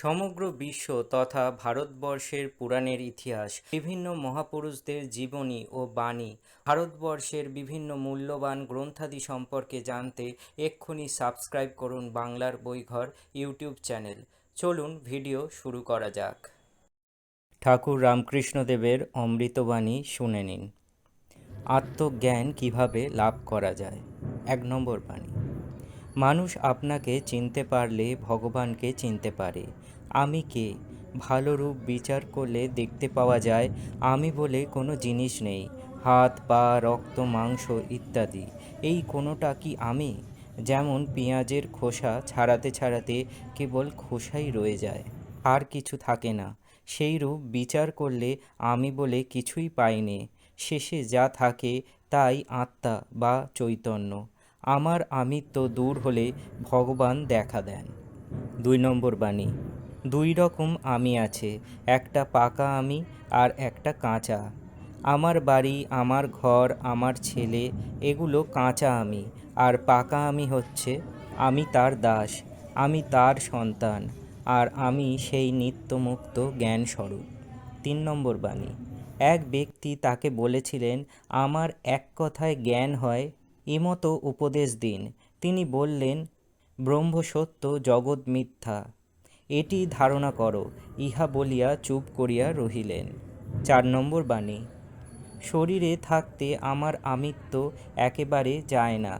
সমগ্র বিশ্ব তথা ভারতবর্ষের পুরাণের ইতিহাস, বিভিন্ন মহাপুরুষদের জীবনী ও বাণী, ভারতবর্ষের বিভিন্ন মূল্যবান গ্রন্থাদি সম্পর্কে জানতে এক্ষুনি সাবস্ক্রাইব করুন বাংলার বইঘর ইউটিউব চ্যানেল। চলুন ভিডিও শুরু করা যাক। ঠাকুর রামকৃষ্ণদেবের অমৃতবাণী শুনে নিন। আত্মজ্ঞান কীভাবে লাভ করা যায়? এক নম্বর বাণী। মানুষ আপনাকে চিনতে পারলে ভগবানকে চিনতে পারে। আমি কে? ভালো রূপ বিচার করলে দেখতে পাওয়া যায়, আমি বলে কোনো জিনিস নেই। হাত, পা, রক্ত, মাংস ইত্যাদি। এই কোনোটা কি আমি? যেমন পেঁয়াজের খোসা ছাড়াতে ছাড়াতে কেবল খোসাই রয়ে যায়। আর কিছু থাকে না। সেই রূপ বিচার করলে আমি বলে কিছুই পাইনি। শেষে যা থাকে তাই আত্মা বা চৈতন্য। আমার আমিত্ব দূর হলে ভগবান দেখা দেন। দুই নম্বর বাণী। দুই রকম আমি আছে, একটা পাকা আমি আর একটা কাঁচা। আমার বাড়ি, আমার ঘর, আমার ছেলে, এগুলো কাঁচা আমি আর পাকা আমি হচ্ছে, আমি তার দাস, আমি তার সন্তান আর আমি সেই নিত্যমুক্ত জ্ঞান স্বরূপ তিন নম্বর বাণী, এক ব্যক্তি তাকে বলেছিলেন, আমার এক কথায় জ্ঞান হয় এমতো উপদেশ দিন। তিনি বললেন ব্রহ্ম সত্য জগৎ মিথ্যা। এটি ধারণা করো, ইহা বলিয়া চুপ করিয়া রহিলেন। চার নম্বর বাণী, শরীরে থাকতে আমার আমিত্ব একেবারে যায় না,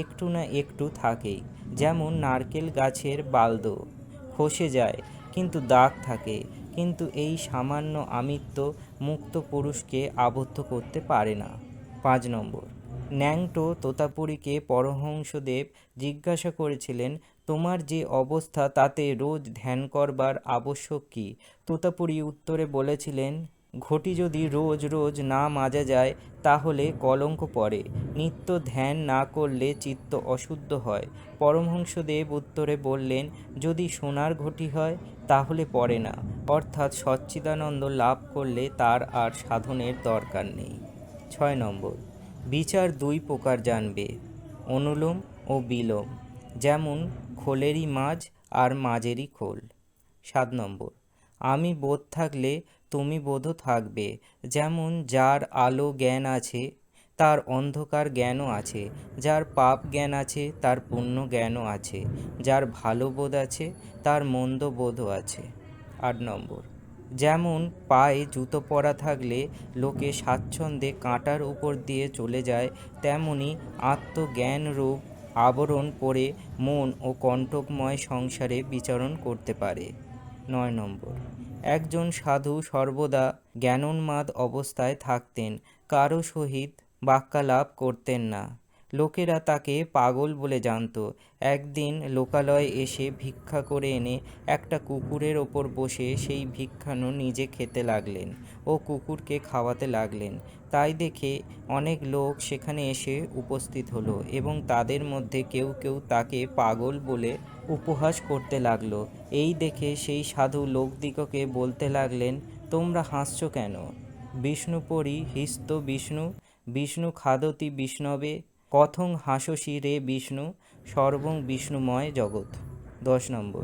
একটু না একটু থাকেই যেমন নারকেল গাছের বালদ, খসে যায়, কিন্তু দাগ থাকে, কিন্তু এই সামান্য আমিত্ব মুক্ত পুরুষকে আবদ্ধ করতে পারে না। পাঁচ নম্বর, ন্যাংটো তোতাপুরীকে পরহংসদেব জিজ্ঞাসা করেছিলেন তোমার যে অবস্থা তাতে রোজ ধ্যান করবার আবশ্যক কী? তোতাপুরী উত্তরে বলেছিলেন, ঘটি যদি রোজ রোজ না মাজা যায়, তাহলে কলঙ্ক পড়ে। নিত্য ধ্যান না করলে চিত্ত অশুদ্ধ হয়। পরমহংসদেব উত্তরে বললেন, যদি সোনার ঘটি হয়, তাহলে পড়ে না। অর্থাৎ সচ্চিদানন্দ লাভ করলে তার আর সাধনের দরকার নেই। ছয় নম্বর, বিচার দুই প্রকার জানবে, অনুলোম ও বিলোম। যেমন খোলেরই মাঝ আর মাঝেরই খোল। সাত নম্বর, আমি বোধ থাকলে তুমি বোধও থাকবে, যেমন যার আলো জ্ঞান আছে, তার অন্ধকার জ্ঞানও আছে, যার পাপ জ্ঞান আছে, তার পুণ্য জ্ঞানও আছে, যার ভালো বোধ আছে, তার মন্দ বোধও আছে। আট নম্বর, যেমন পায়ে জুতো পরা থাকলে লোকে স্বাচ্ছন্দ্যে কাঁটার উপর দিয়ে চলে যায়, তেমনি আত্মজ্ঞান রূপ আবরণ পরে মন ও কণ্টকময় সংসারে বিচরণ করতে পারে। নয় নম্বর, একজন সাধু সর্বদা জ্ঞানোন্মাদ অবস্থায় থাকতেন, কারও সহিত বাক্যালাপ করতেন না। লোকেরা তাকে পাগল বলে জানত। একদিন লোকালয়ে এসে ভিক্ষা করে এনে একটা কুকুরের ওপর বসে সেই ভিক্ষানো নিজে খেতে লাগলেন ও কুকুরকে খাওয়াতে লাগলেন। তাই দেখে অনেক লোক সেখানে এসে উপস্থিত হলো এবং তাদের মধ্যে কেউ কেউ তাকে পাগল বলে উপহাস করতে লাগল। এই দেখে সেই সাধু লোকদিগকে বলতে লাগলেন, তোমরা হাসছো কেন? বিষ্ণুপরি হিস্ত বিষ্ণু বিষ্ণু খাদতি বিষ্ণবে কথং হাসসি রে বিষ্ণু, সর্বং বিষ্ণুময় জগৎ। দশ নম্বর।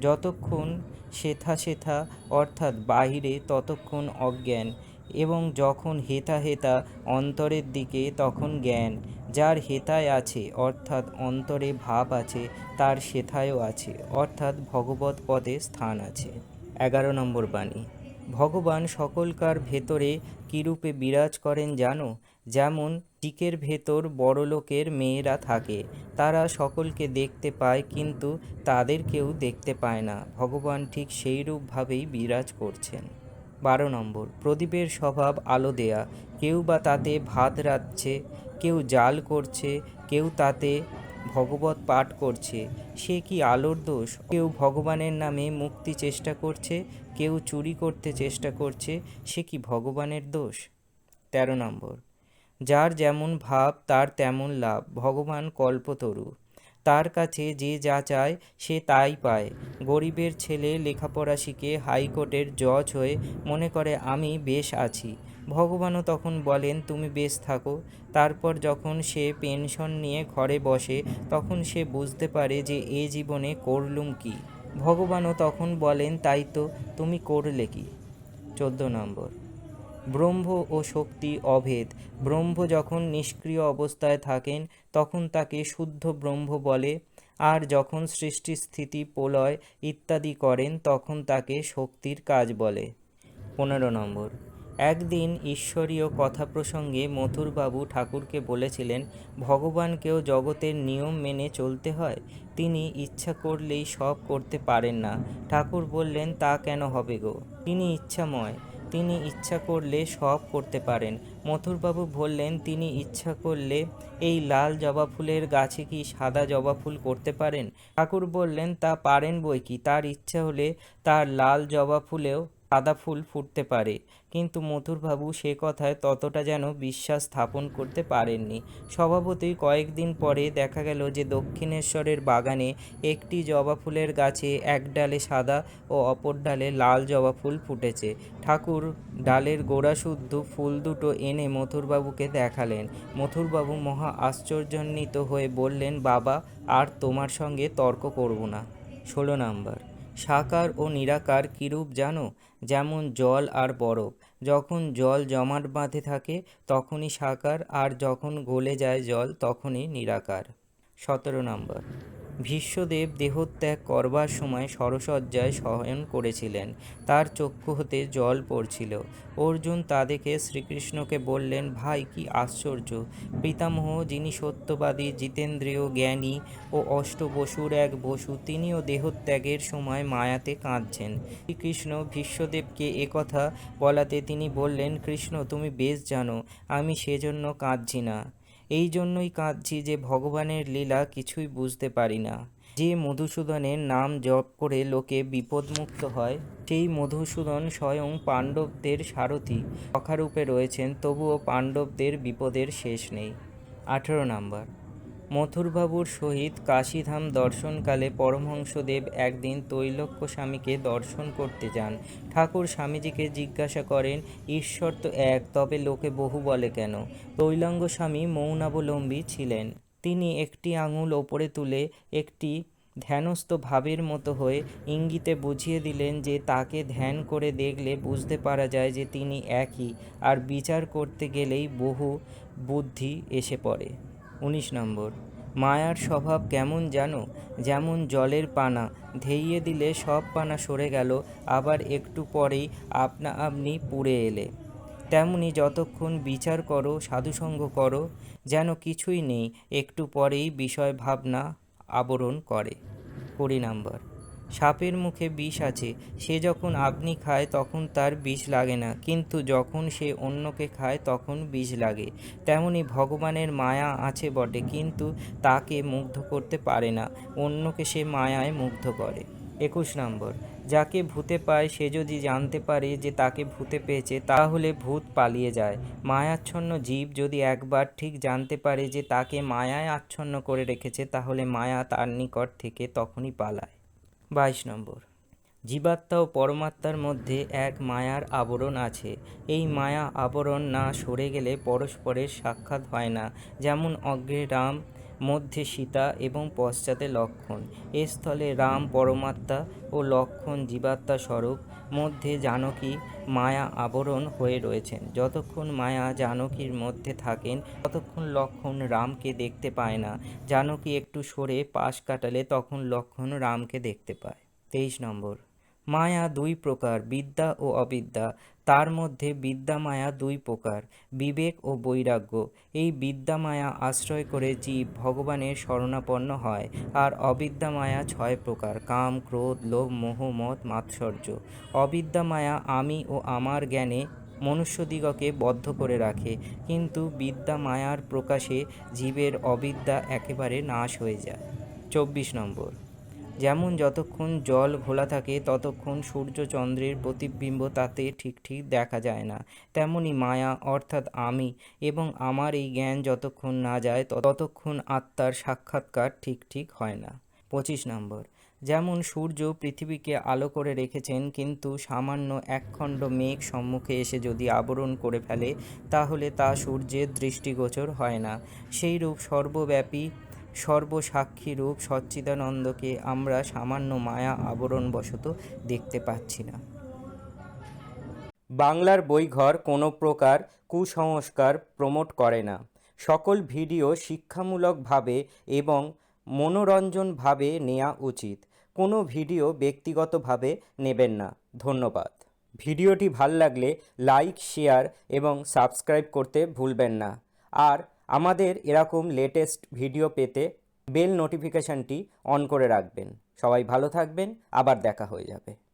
যতক্ষণ শেথা শেথা অর্থাৎ বাহিরে, ততক্ষণ অজ্ঞান এবং যখন হেতা হেতা, অন্তরের দিকে, তখন জ্ঞান। যার হেতায় আছে, অর্থাৎ অন্তরে ভাব আছে, তার সেথায়ও আছে, অর্থাৎ ভগবত পদে স্থান আছে। এগারো নম্বর বাণী। ভগবান সকলকার ভেতরে কীরূপে বিরাজ করেন জানো? যেমন টিকের ভেতর বড়লোকের মেয়েরা থাকে। তারা সকলকে দেখতে পায় কিন্তু তাদের কেউ দেখতে পায় না। ভগবান ঠিক সেই রূপভাবেই বিরাজ করছেন। বারো নম্বর, প্রদীপের স্বভাব আলো দেয়া। কেউ বা তাতে ভাত রাঁধছে, কেউ জাল করছে, কেউ তাতে ভগবত পাঠ করছে। সে কি আলোর দোষ? কেউ ভগবানের নামে মুক্তি চেষ্টা করছে, কেউ চুরি করতে চেষ্টা করছে, সে কি ভগবানের দোষ? তেরো নম্বর যার যেমন ভাব, তার তেমন লাভ। ভগবান কল্পতরু। তার কাছে যে যা চায়, সে তাই পায়। গরিবের ছেলে লেখাপড়া শিখে হাইকোর্টের জজ হয়ে মনে করে, আমি বেশ আছি। ভগবানও তখন বলেন, তুমি বেশ থাকো। তারপর যখন সে পেনশন নিয়ে ঘরে বসে, তখন সে বুঝতে পারে যে, এ জীবনে করলুম কি? ভগবানও তখন বলেন, তাই তো, তুমি করলে কি? চোদ্দ নম্বর। ব্রহ্ম ও শক্তি অভেদ। ব্রহ্ম যখন নিষ্ক্রিয় অবস্থায় থাকেন, তখন তাকে শুদ্ধ ব্রহ্ম বলে, আর যখন সৃষ্টি স্থিতি প্রলয় ইত্যাদি করেন, তখন তাকে শক্তির কাজ বলে। পনেরো নম্বর। একদিন ঈশ্বরীয় কথা প্রসঙ্গে মথুরবাবু ঠাকুরকে বলেছিলেন ভগবানকেও জগতের নিয়ম মেনে চলতে হয়? তিনি ইচ্ছা করলেই সব করতে পারেন না। ঠাকুর বললেন, তা কেন হবে গো? তিনি ইচ্ছাময়। তিনি ইচ্ছা করলে সব করতে পারেন। মথুরবাবু বললেন, তিনি ইচ্ছা করলে এই লাল জবা ফুলের গাছে কি সাদা জবা ফুল করতে পারেন? ঠাকুর বললেন, তা পারেন বই কি? তার ইচ্ছা হলে তার লাল জবা ফুলেও সাদা ফুল ফুটতে পারে। কিন্তু মথুরবাবু সে কথায় ততটা যেন বিশ্বাস স্থাপন করতে পারেননি। স্বভাবতই কয়েকদিন পরে দেখা গেল যে দক্ষিণেশ্বরের বাগানে একটি জবা ফুলের গাছে এক ডালে সাদা ও অপর ডালে লাল জবা ফুল ফুটেছে। ঠাকুর ডালের গোড়া শুদ্ধ ফুল দুটো এনে মথুরবাবুকে দেখালেন। মথুরবাবু মহা আশ্চর্যান্বিত হয়ে বললেন, বাবা, আর তোমার সঙ্গে তর্ক করব না। ষোলো নাম্বার। সাকার ও নিরাকার কিরূপ জানো? যেমন জল আর বরফ। যখন জল জমাট বাঁধে থাকে, তখনই সাকার, আর যখন গলে যায় জল, তখনই নিরাকার। সতেরো নম্বর। ভীষ্মদেব দেহত্যাগ করবার সময় সরসজ্জায় শয়ন করেছিলেন। তার চক্ষু হতে জল পড়ছিল। অর্জুন তা দেখে শ্রীকৃষ্ণকে বললেন, ভাই, কি আশ্চর্য। পিতামহ, যিনি সত্যবাদী, জিতেন্দ্রীয়, জ্ঞানী ও অষ্টবসুর এক বসু, তিনিও দেহত্যাগের সময় মায়াতে কাঁদছেন। শ্রীকৃষ্ণ ভীষ্মদেবকে একথা বলাতে তিনি বললেন, কৃষ্ণ, তুমি বেশ জানো, আমি সেজন্য কাঁদছি না। এই জন্যই কাঁদছি যে ভগবানের লীলা কিছুই বুঝতে পারি না। যে মধুসূদনের নাম জপ করে লোকে বিপদমুক্ত হয়, সেই মধুসূদন স্বয়ং পাণ্ডবদের সারথী। রক্ষারূপে রয়েছেন, তবুও পাণ্ডবদের বিপদের শেষ নেই। আঠেরো নাম্বার মথুরবাবুর সহিত কাশীধাম দর্শনকালে পরমহংসদেব একদিন তৈলক্য স্বামীকে দর্শন করতে যান। ঠাকুর স্বামীজিকে জিজ্ঞাসা করেন, ঈশ্বর তো এক, তবে লোকে বহু বলে কেন? তৈলঙ্গ স্বামী মৌনাবলম্বী ছিলেন। তিনি একটি আঙুল ওপরে তুলে একটি ধ্যানস্থ ভাবের মতো হয়ে ইঙ্গিতে বুঝিয়ে দিলেন যে তাকে ধ্যান করে দেখলে বুঝতে পারা যায় যে তিনি একই, আর বিচার করতে গেলেই বহু বুদ্ধি এসে পড়ে। উনিশ নম্বর। মায়ার স্বভাব কেমন জানো? যেমন জলের পানা। ধেইয়ে দিলে সব পানা সরে গেল, আবার একটু পরেই আপনা আপনি পুড়ে এলে। তেমনি যতক্ষণ বিচার করো, সাধুসঙ্গ করো, যেন কিছুই নেই, একটু পরেই বিষয় ভাবনা আবরণ করে। কুড়ি নাম্বার। সাপের মুখে বিষ আছে। সে যখন আপনি খায়, তখন তার বিষ লাগে না। কিন্তু যখন সে অন্যকে খায়, তখন বিষ লাগে। তেমনি ভগবানের মায়া আছে বটে, কিন্তু তাকে মুগ্ধ করতে পারে না। অন্যকে সে মায়ায় মুগ্ধ করে। একুশ নম্বর। যাকে ভূতে পায়, সে যদি জানতে পারে যে তাকে ভূতে পেয়েছে, তাহলে ভূত পালিয়ে যায়। মায়াচ্ছন্ন জীব যদি একবার ঠিক জানতে পারে যে তাকে মায়ায় আচ্ছন্ন করে রেখেছে, তাহলে মায়া তার নিকট থেকে তখনই পালায়। বাইশ নম্বর। জীবাত্মা ও পরমাত্মার মধ্যে এক মায়ার আবরণ আছে। এই মায়া আবরণ না সরে গেলে পরস্পরের সাক্ষাৎ হয় না। যেমন অগ্রে রাম, মধ্যে সীতা এবং পশ্চাতে লক্ষণ। এস্থলে স্থলে রাম পরমাত্মা ও লক্ষণ জীবাত্মা স্বরূপ। মধ্যে জানকী মায়া আবরণ হয়ে রয়েছেন। যতক্ষণ মায়া জানকীর মধ্যে থাকেন, ততক্ষণ লক্ষণ রামকে দেখতে পায় না। জানকী একটু সরে পাশ কাটালে তখন লক্ষণ রামকে দেখতে পায়। তেইশ নম্বর। মায়া দুই প্রকার, বিদ্যা ও অবিদ্যা। তার মধ্যে বিদ্যা মায়া দুই প্রকার, বিবেক ও বৈরাগ্য। এই বিদ্যা মায়া আশ্রয় করে জীব ভগবানের শরণাপন্ন হয়, আর অবিদ্যা মায়া ছয় প্রকার, কাম, ক্রোধ, লোভ, মোহ, মত, মাৎসর্য। অবিদ্যা মায়া আমি ও আমার জ্ঞানে মনুষ্যদিগকে বদ্ধ করে রাখে, কিন্তু বিদ্যা মায়ার প্রকাশে জীবের অবিদ্যা একেবারে নাশ হয়ে যায়। চব্বিশ নম্বর। যেমন যতক্ষণ জল ঘোলা থাকে, ততক্ষণ সূর্য চন্দ্রের প্রতিবিম্ব তাতে ঠিক ঠিক দেখা যায় না। তেমনি মায়া, অর্থাৎ আমি, এবং আমার এই জ্ঞান যতক্ষণ না যায় ততক্ষণ আত্মার সাক্ষাৎকার ঠিক ঠিক হয় না। পঁচিশ নম্বর। যেমন সূর্য পৃথিবীকে আলো করে রেখেছেন, কিন্তু সামান্য একখণ্ড মেঘ সম্মুখে এসে যদি আবরণ করে ফেলে, তাহলে তা সূর্যের দৃষ্টিগোচর হয় না। সেইরূপ সর্বব্যাপী সর্বসাক্ষী রূপ সচ্চিদানন্দকে আমরা সামান্য মায়া আবরণবশত দেখতে পাচ্ছি না। বাংলার বইঘর কোনো প্রকার কুসংস্কার প্রমোট করে না। সকল ভিডিও শিক্ষামূলকভাবে এবং মনোরঞ্জনভাবে নেওয়া উচিত। কোনো ভিডিও ব্যক্তিগতভাবে নেবেন না। ধন্যবাদ। ভিডিওটি ভালো লাগলে লাইক, শেয়ার এবং সাবস্ক্রাইব করতে ভুলবেন না। আর আমাদের এরকম লেটেস্ট ভিডিও পেতে বেল নোটিফিকেশানটি অন করে রাখবেন। সবাই ভালো থাকবেন, আবার দেখা হয়ে যাবে।